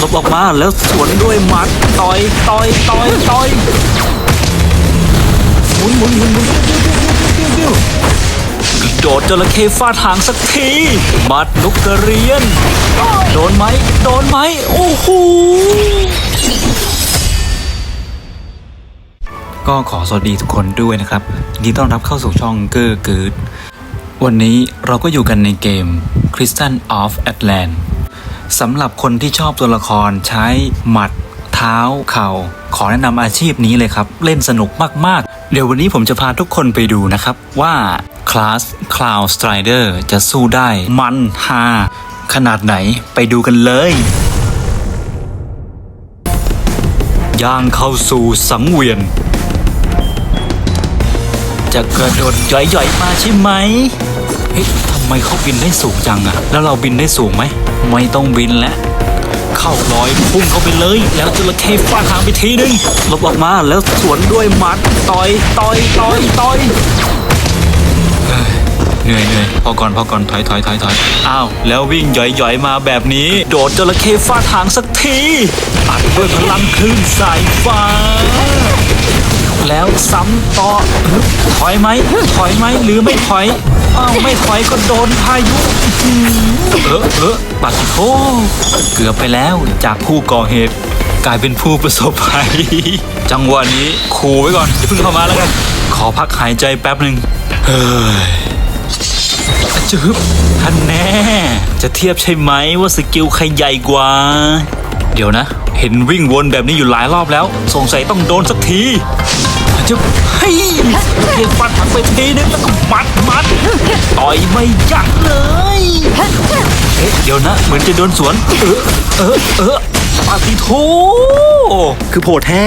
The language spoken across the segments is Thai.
ลบออกมาแล้วสวนด้วยหมัดต่อยต่อยต่อยต่อยหมุนหมุนหมุนหมุนปิ้วปิ้วปิ้วปิ้วปิ้วโดดจระเข้ฟาดหางสักทีหมัดนกกระเรียน โดนไหมโดนไหมโอ้โหก็ขอสวัสดีทุกคนด้วยนะครับยินดีต้อนรับเข้าสู่ช่องเกอร์เกิดวันนี้เราก็อยู่กันในเกม Crystal of Atlant สำหรับคนที่ชอบตัวละครใช้หมัด เท้า เข่า ขอแนะนำอาชีพนี้เลยครับ เล่นสนุกมากๆ เดี๋ยววันนี้ผมจะพาทุกคนไปดูนะครับ ว่าคลาส Cloud Strider จะสู้ได้มันฮาขนาดไหนไปดูกันเลยย่างเข้าสู่สังเวียน จะกระโดดย่อยๆมาใช่ไหม ไมเขาบินได้สูงจังอะแล้วเราบินได้สูงไหม ไม่ต้องบินแล้วเข้าลอยพุ่งเข้าไปเลย แล้วจระเข้ฟาดหางไปทีนึงหลบออกมาแล้วสวนด้วยหมัดต่อยต่อยต่อยต่อยเหนื่อยเหนื่อยพอก่อนพอก่อนถอยถอยถอยถอยอ้าว แล้ววิ่งหย่อยๆมาแบบนี้ โดดจระเข้ฟาดหางสักทีอัดด้วยพลังคลื่นสายฟ้า แล้วซ้ำต่อถอยไหมถอยไหมหรือไม่ถอย อ้าวไม่ถอยก็โดนพายุอื้อหือเออเออปัดโทเกือบไปแล้วจากผู้ก่อเหตุ กลายเป็นผู้ประสบภัย จังหวะนี้ขู่ไว้ก่อนอย่าเพิ่งเข้ามาแล้วกัน ขอพักหายใจแป๊บหนึ่งเฮ้ยจึ๊บท่านแน่ จะเทียบใช่ไหมว่าสกิลใครใหญ่กว่า เดี๋ยวนะ เห็นวิ่งวนแบบนี้อยู่หลายรอบแล้ว สงสัยต้องโดนสักที จะเฮ้ยเพียงฟันถังไปทีนึงแล้วก็มัดมัดต่อยไม่ยั้งเลยเอ๊ะเดี๋ยวนะ เหมือนจะโดนสวน เออเออเออปาติโทคือโผล่แท้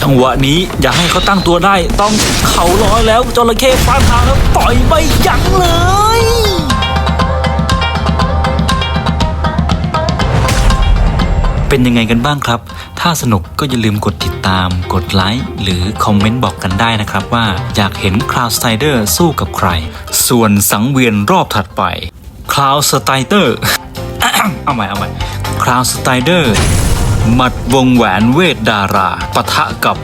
จังหวะนี้อย่าให้เขาตั้งตัวได้ ต้องเข่าร้อยแล้วจระเข้ฟาดทางแล้วต่อยไม่ยั้งเลย เป็นยังไงกันบ้างครับ ถ้าสนุกก็อย่าลืมกดติดตาม กดไลค์หรือคอมเมนต์บอกกันได้นะครับว่าอยากเห็น Cloud Strider สู้กับใคร ส่วนสังเวียนรอบถัดไป Cloud Strider เอาใหม่เอาใหม่ Cloud Strider หมัดวงแหวนเวทดาราปะทะกับ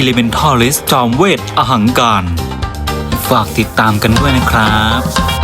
Elementalist จอมเวทอหังการ ฝากติดตามกันด้วยนะครับ